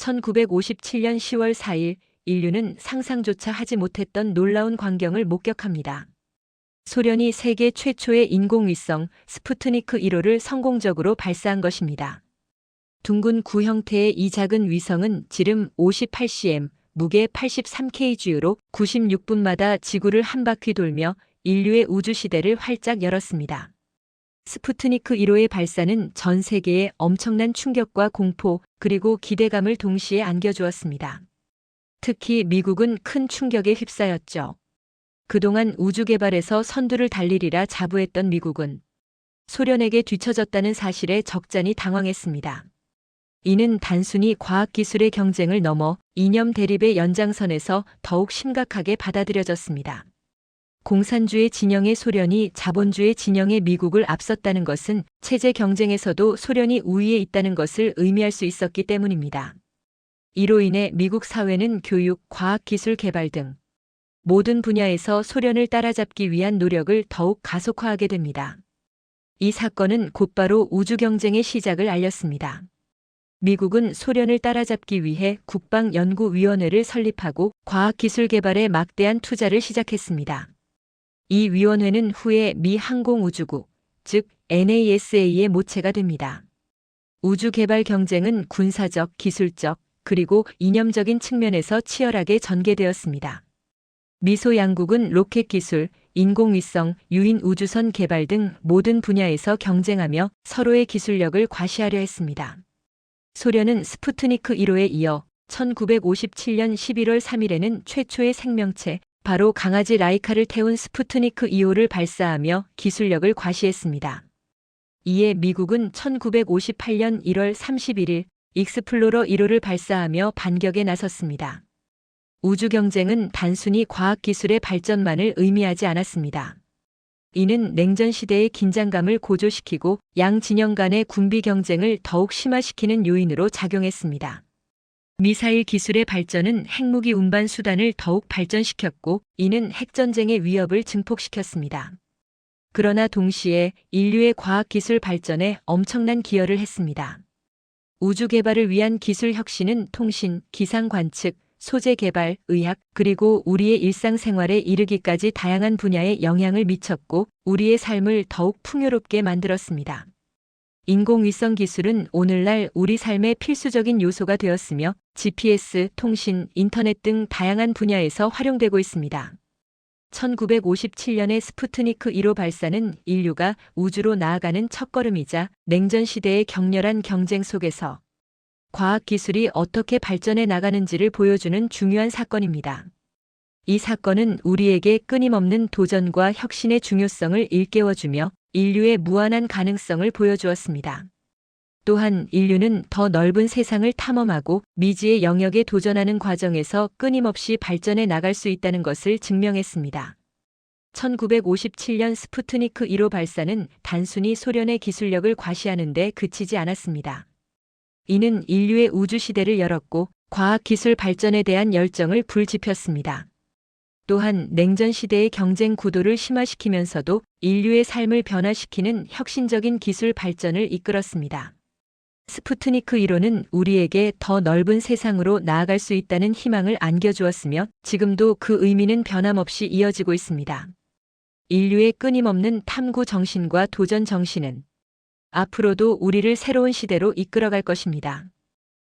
1957년 10월 4일 인류는 상상조차 하지 못했던 놀라운 광경을 목격합니다. 소련이 세계 최초의 인공위성 스푸트니크 1호를 성공적으로 발사한 것입니다. 둥근 구 형태의 이 작은 위성은 지름 58cm, 무게 83kg로 96분마다 지구를 한 바퀴 돌며 인류의 우주 시대를 활짝 열었습니다. 스푸트니크 1호의 발사는 전 세계에 엄청난 충격과 공포 그리고 기대감을 동시에 안겨주었습니다. 특히 미국은 큰 충격에 휩싸였죠. 그동안 우주 개발에서 선두를 달리리라 자부했던 미국은 소련에게 뒤처졌다는 사실에 적잖이 당황했습니다. 이는 단순히 과학기술의 경쟁을 넘어 이념 대립의 연장선에서 더욱 심각하게 받아들여졌습니다. 공산주의 진영의 소련이 자본주의 진영의 미국을 앞섰다는 것은 체제 경쟁에서도 소련이 우위에 있다는 것을 의미할 수 있었기 때문입니다. 이로 인해 미국 사회는 교육, 과학 기술 개발 등 모든 분야에서 소련을 따라잡기 위한 노력을 더욱 가속화하게 됩니다. 이 사건은 곧바로 우주 경쟁의 시작을 알렸습니다. 미국은 소련을 따라잡기 위해 국방연구위원회를 설립하고 과학기술 개발에 막대한 투자를 시작했습니다. 이 위원회는 후에 미 항공우주국, 즉 NASA의 모체가 됩니다. 우주 개발 경쟁은 군사적, 기술적, 그리고 이념적인 측면에서 치열하게 전개되었습니다. 미소 양국은 로켓 기술, 인공위성, 유인 우주선 개발 등 모든 분야에서 경쟁하며 서로의 기술력을 과시하려 했습니다. 소련은 스푸트니크 1호에 이어 1957년 11월 3일에는 최초의 생명체, 바로 강아지 라이카를 태운 스푸트니크 2호를 발사하며 기술력을 과시했습니다. 이에 미국은 1958년 1월 31일 익스플로러 1호를 발사하며 반격에 나섰습니다. 우주 경쟁은 단순히 과학기술의 발전만을 의미하지 않았습니다. 이는 냉전 시대의 긴장감을 고조시키고 양 진영 간의 군비 경쟁을 더욱 심화시키는 요인으로 작용했습니다. 미사일 기술의 발전은 핵무기 운반 수단을 더욱 발전시켰고 이는 핵전쟁의 위협을 증폭시켰습니다. 그러나 동시에 인류의 과학기술 발전에 엄청난 기여를 했습니다. 우주 개발을 위한 기술 혁신은 통신, 기상 관측, 소재 개발, 의학, 그리고 우리의 일상생활에 이르기까지 다양한 분야에 영향을 미쳤고 우리의 삶을 더욱 풍요롭게 만들었습니다. 인공위성 기술은 오늘날 우리 삶의 필수적인 요소가 되었으며 GPS, 통신, 인터넷 등 다양한 분야에서 활용되고 있습니다. 1957년의 스푸트니크 1호 발사는 인류가 우주로 나아가는 첫걸음이자 냉전 시대의 격렬한 경쟁 속에서 과학 기술이 어떻게 발전해 나가는지를 보여주는 중요한 사건입니다. 이 사건은 우리에게 끊임없는 도전과 혁신의 중요성을 일깨워주며 인류의 무한한 가능성을 보여주었습니다. 또한 인류는 더 넓은 세상을 탐험하고 미지의 영역에 도전하는 과정에서 끊임없이 발전해 나갈 수 있다는 것을 증명했습니다. 1957년 스푸트니크 1호 발사는 단순히 소련의 기술력을 과시하는 데 그치지 않았습니다. 이는 인류의 우주 시대를 열었고 과학기술 발전에 대한 열정을 불지폈습니다. 또한 냉전 시대의 경쟁 구도를 심화시키면서도 인류의 삶을 변화시키는 혁신적인 기술 발전을 이끌었습니다. 스푸트니크 1호는 우리에게 더 넓은 세상으로 나아갈 수 있다는 희망을 안겨주었으며 지금도 그 의미는 변함없이 이어지고 있습니다. 인류의 끊임없는 탐구 정신과 도전 정신은 앞으로도 우리를 새로운 시대로 이끌어갈 것입니다.